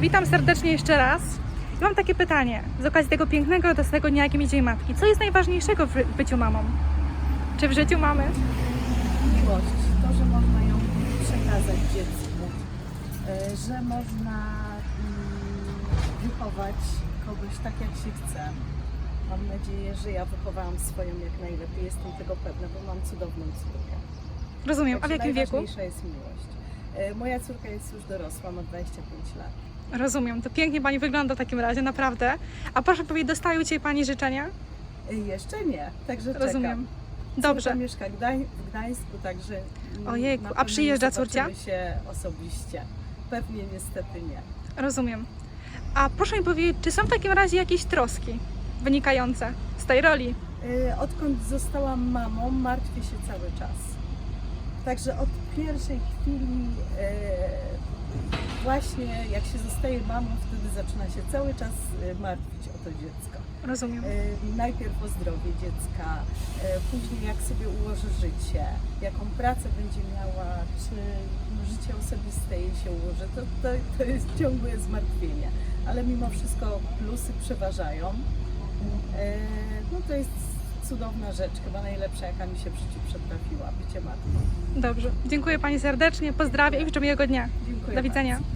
Witam serdecznie jeszcze raz. I Mam takie pytanie z okazji tego pięknego, radosnego dnia, jakim Dzień Matki. Co jest najważniejszego w byciu mamą? Czy w życiu mamy? miłość, to, że można ją przekazać dziecku, e, że można mm, wychować kogoś tak, jak się chce. Mam nadzieję, że ja wychowałam swoją jak najlepiej, jestem tego pewna, bo mam cudowną córkę. Rozumiem. A w Także jakim wieku? Najważniejsza jest miłość. E, Moja córka jest już dorosła, ma 25 lat. Rozumiem. To pięknie Pani wygląda w takim razie, naprawdę. A proszę powiedzieć, dostają Cię Pani życzenia? E, Jeszcze nie, także Rozumiem. czekam. Dobrze. Córka mieszka w Gdań- w Gdańsku, także Ojejku, a przyjeżdża nie córcia? się osobiście. Pewnie niestety nie. Rozumiem. A proszę mi powiedzieć, czy są w takim razie jakieś troski wynikające z tej roli? Y, Odkąd zostałam mamą, martwię się cały czas. Także od pierwszej chwili, y, właśnie jak się zostaje mamą, wtedy zaczyna się cały czas y, martwić o to dziecko. Rozumiem. Y, Najpierw o zdrowie dziecka, później jak sobie ułoży życie, jaką pracę będzie miała, czy życie osobiste jej się ułoży. To, to, to jest ciągłe zmartwienie, ale mimo wszystko plusy przeważają. E, No to jest cudowna rzecz, chyba najlepsza, jaka mi się w życiu przytrafiła, bycie matką. Dobrze. Dziękuję Pani serdecznie, pozdrawiam i życzę miłego dnia. Dziękuję Do widzenia. bardzo.